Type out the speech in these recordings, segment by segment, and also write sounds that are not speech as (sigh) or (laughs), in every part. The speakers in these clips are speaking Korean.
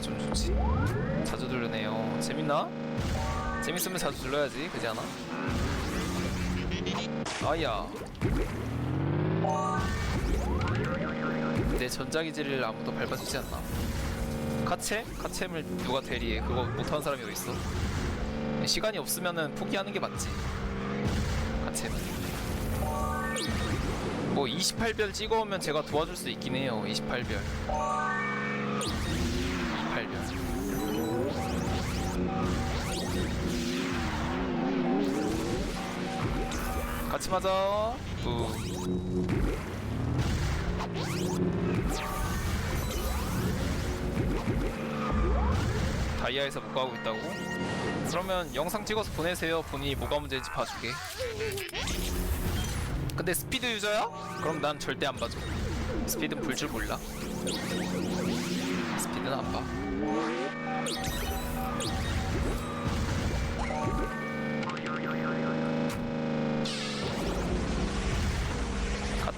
게좀 좋지. 자주 들르네요. 재밌나? 재밌으면 자주 들러야지 그지 않아? 아야. 내 전자기지를 아무도 밟아주지 않나? 카체? 카체를 누가 대리해? 그거 못하는 사람이 어딨어? 시간이 없으면은 포기하는 게 맞지. 카체는 뭐 28별 찍어오면 제가 도와줄 수 있긴 해요 28별 28별 같이 맞아 우. 다이아에서 못 가고 있다고? 그러면 영상 찍어서 보내세요 본인이 뭐가 문제인지 봐줄게 근데 스피드 유저야? 그럼 난 절대 안 봐줘 스피드는 볼 줄 몰라 스피드는 안 봐.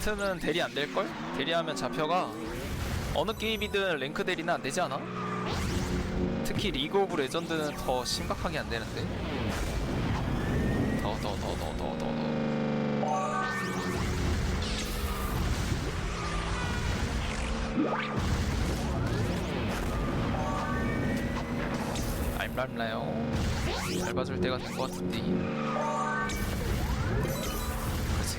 카트는 대리 안 될걸? 대리하면 잡혀가. 어느 게임이든 랭크 대리는 안 되지 않아? 특히 리그 오브 레전드는 더 심각하게 안 되는데. 더 더 더 더 더 더더. 알말라요? 밟아줄 때가 된 것 같은데. 그치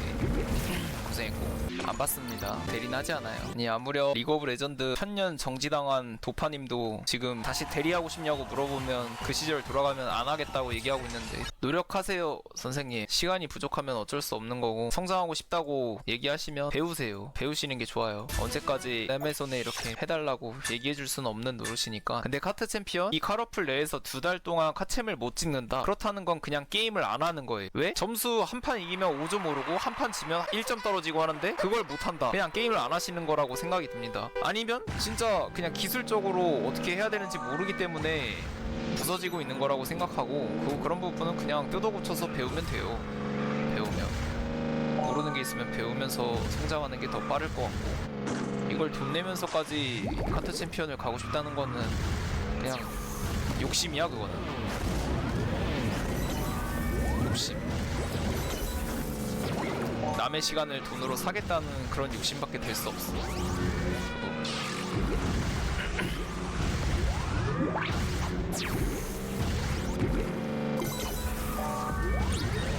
고생했고. 안 봤습니다. 대리는 하지 않아요. 아니 아무렴 리그 오브 레전드 천년 정지당한 도파님도 지금 다시 대리하고 싶냐고 물어보면 그 시절 돌아가면 안 하겠다고 얘기하고 있는데. 노력하세요 선생님. 시간이 부족하면 어쩔 수 없는 거고. 성장하고 싶다고 얘기하시면 배우세요. 배우시는 게 좋아요. 언제까지 애매손에 이렇게 해달라고 얘기해줄 수는 없는 노릇이니까. 근데 카트 챔피언 이 카러플 내에서 두 달 동안 카챔을 못 찍는다. 그렇다는 건 그냥 게임을 안 하는 거예요. 왜? 점수 한 판 이기면 5점 오르고 한 판 지면 1점 떨어지 고 하는데 그걸 못한다. 그냥 게임을 안 하시는 거라고 생각이 듭니다. 아니면 진짜 그냥 기술적으로 어떻게 해야 되는지 모르기 때문에 부서지고 있는 거라고 생각하고 그 그런 부분은 그냥 뜯어 고쳐서 배우면 돼요. 배우면. 모르는 게 있으면 배우면서 성장하는 게 더 빠를 것 같고. 이걸 돈 내면서까지 카트 챔피언을 가고 싶다는 거는 그냥 욕심이야 그거는. 욕심 남의 시간을 돈으로 사겠다는 그런 욕심밖에 될 수 없어.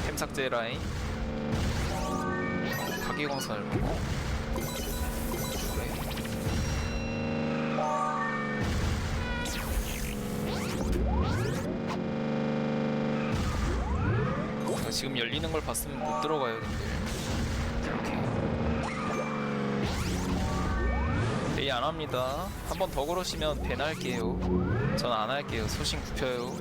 템 삭제 라인. 가기광선을 보고. 어, 지금 열리는 걸 봤으면 못 들어가요 근데 네, 안 합니다 한 번 더 그러시면 배 날게요 전 안 할게요 소신 굽혀요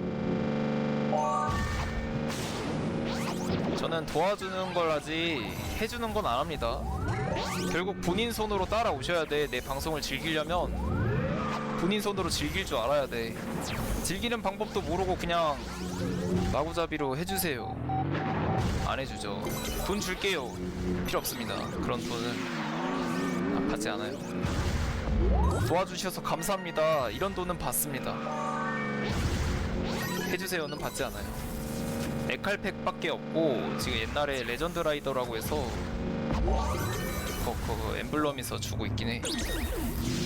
저는 도와주는 걸 하지 해주는 건 안 합니다. 결국 본인 손으로 따라오셔야 돼. 내 방송을 즐기려면 본인 손으로 즐길 줄 알아야 돼. 즐기는 방법도 모르고 그냥 마구잡이로 해주세요. 안 해주죠. 돈 줄게요. 필요 없습니다. 그런 돈은 아, 받지 않아요. 도와주셔서 감사합니다. 이런 돈은 받습니다. 해주세요는 받지 않아요. 에칼팩밖에 없고 지금 옛날에 레전드 라이더라고 해서 그거 그거 엠블럼에서 주고 있긴 해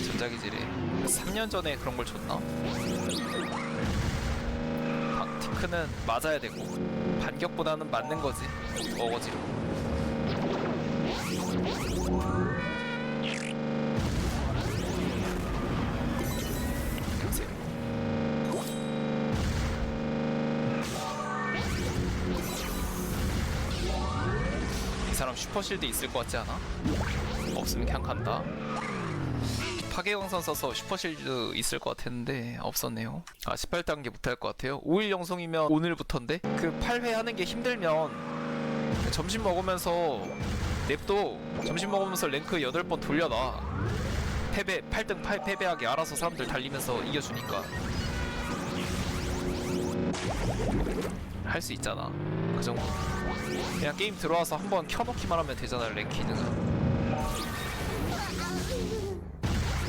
전자기질에 3년 전에 그런 걸 줬나? 박티크는 맞아야 되고 반격보다는 맞는 거지 어거지로 사람 슈퍼실드 있을 것 같지 않아? 없으면 그냥 간다. 파괴광선 써서 슈퍼실드 있을 것 같았는데 없었네요. 아 18단계 못할 것 같아요. 5일 영송이면 오늘부터인데 그 8회 하는 게 힘들면 점심 먹으면서 냅도 점심 먹으면서 랭크 8번 돌려놔. 패배 8등 8 패배하게 알아서 사람들 달리면서 이겨주니까 할 수 있잖아. 그 정도. 그냥 게임 들어와서 한번 켜놓기만 하면 되잖아요 랭키는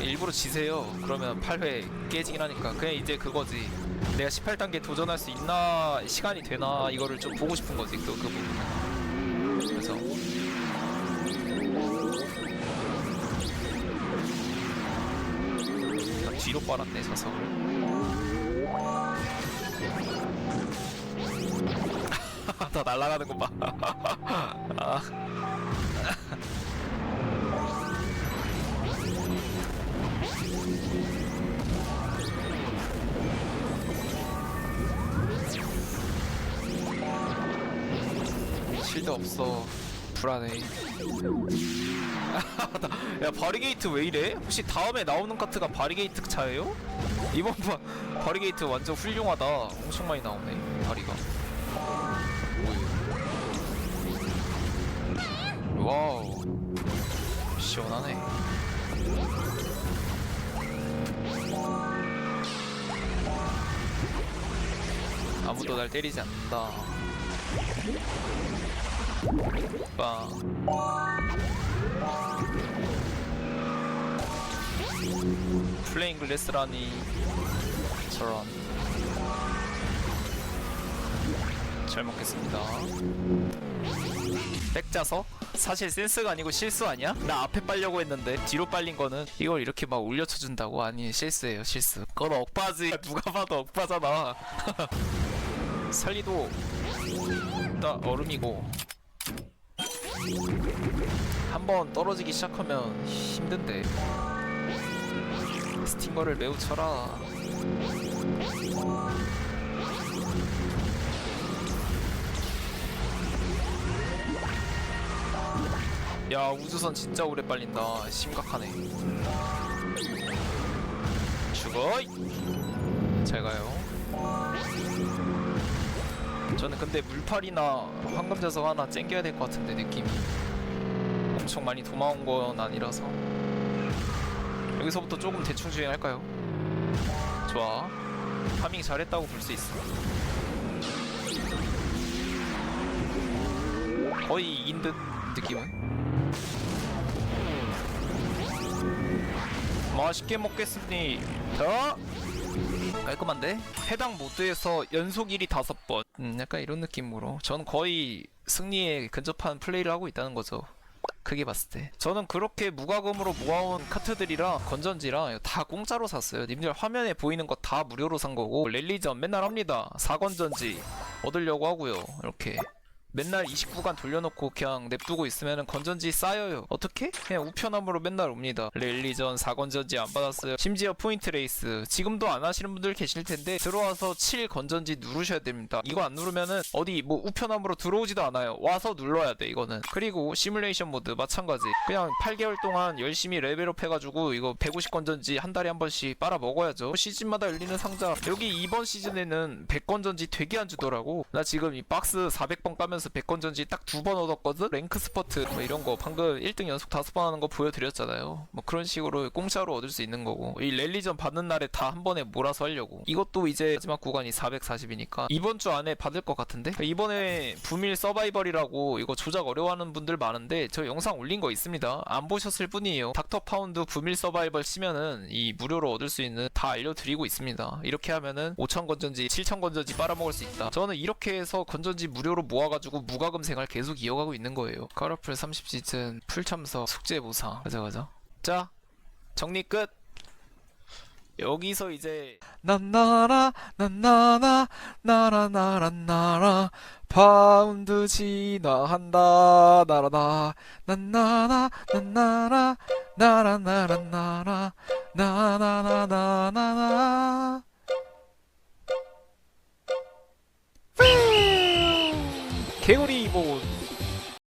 일부러 지세요. 그러면 8회 깨지긴 하니까 그냥 이제 그거지. 내가 18단계 도전할 수 있나 시간이 되나 이거를 좀 보고 싶은 거지 그, 그 부분. 그래서 아, 뒤로 빨았네 자석을. (laughs) 다 날아가는 거 봐. 아. 실드 없어. 불안해. (laughs) 야 바리게이트 왜 이래? 혹시 다음에 나오는 카트가 바리게이트 차예요? 이번 바, 바리게이트 완전 훌륭하다. 엄청 많이 나오네 바리가. 와우 시원하네. 아무도 날 때리지 않는다. 빵. 플레잉 글래스라니 저런 잘 먹겠습니다 백자서? 사실 센스가 아니고 실수 아니야? 나 앞에 빨려고 했는데 뒤로 빨린 거는 이걸 이렇게 막 올려쳐준다고? 아니 실수예요 실수 그건 억바지 (laughs) 누가 봐도 억바잖아 (laughs) 살리도 나 얼음이고 한 번 떨어지기 시작하면 힘든데 스팅거를 매우 쳐라 야 우주선 진짜 오래 빨린다. 심각하네. 죽어! 잘 가요. 저는 근데 물팔이나 황금자석 하나 챙겨야 될 것 같은데 느낌이. 엄청 많이 도망온 건 아니라서. 여기서부터 조금 대충 주행할까요? 좋아. 파밍 잘했다고 볼 수 있어. 거의 이긴 듯 느낌은 맛있게 먹겠습니다. 깔끔한데? 해당 모드에서 연속 1위 5번. 음, 약간 이런 느낌으로. 전 거의 승리에 근접한 플레이를 하고 있다는 거죠. 크게 봤을 때. 저는 그렇게 무과금으로 모아온 카트들이랑 건전지랑 다 공짜로 샀어요. 님들 화면에 보이는 거 다 무료로 산 거고. 랠리전 맨날 합니다. 4건전지 얻으려고 하고요. 이렇게 맨날 29간 돌려놓고 그냥 냅두고 있으면 건전지 쌓여요. 어떻게? 그냥 우편함으로 맨날 옵니다. 랠리전 4건전지 안 받았어요. 심지어 포인트 레이스. 지금도 안 하시는 분들 계실 텐데 들어와서 7 건전지 누르셔야 됩니다. 이거 안 누르면은 어디 뭐 우편함으로 들어오지도 않아요. 와서 눌러야 돼 이거는. 그리고 시뮬레이션 모드 마찬가지. 그냥 8개월 동안 열심히 레벨업 해가지고 이거 150 건전지 한 달에 한 번씩 빨아 먹어야죠. 시즌마다 열리는 상자. 여기 이번 시즌에는 100 건전지 되게 안 주더라고. 나 지금 이 박스 400번 까면 서 100건 전지 딱 두 번 얻었거든? 랭크 스퍼트 뭐 이런 거. 방금 1등 연속 다섯 번 하는 거 보여드렸잖아요. 뭐 그런 식으로 공짜로 얻을 수 있는 거고. 이 랠리전 받는 날에 다 한 번에 몰아서 하려고. 이것도 이제 마지막 구간이 440이니까. 이번 주 안에 받을 것 같은데? 이번에 부밀 서바이벌이라고 이거 조작 어려워하는 분들 많은데 저 영상 올린 거 있습니다. 안 보셨을 뿐이에요. 닥터 파운드 부밀 서바이벌 치면은 이 무료로 얻을 수 있는 다 알려드리고 있습니다. 이렇게 하면은 5천 건전지 7천 건전지 빨아먹을 수 있다. 저는 이렇게 해서 건전지 무료로 모아가지고 무과금 생활 계속 이어가고 있는 거예요. 카라풀 30시즌 풀참석 숙제 보상 가자 가자. 자 정리 끝! 여기서 이제 난나라 난나나 나라 나라 나라 파운드 진화한다 나라나 난나나 난나라 나라 나라 나라 나나나나나나 개구리 뭐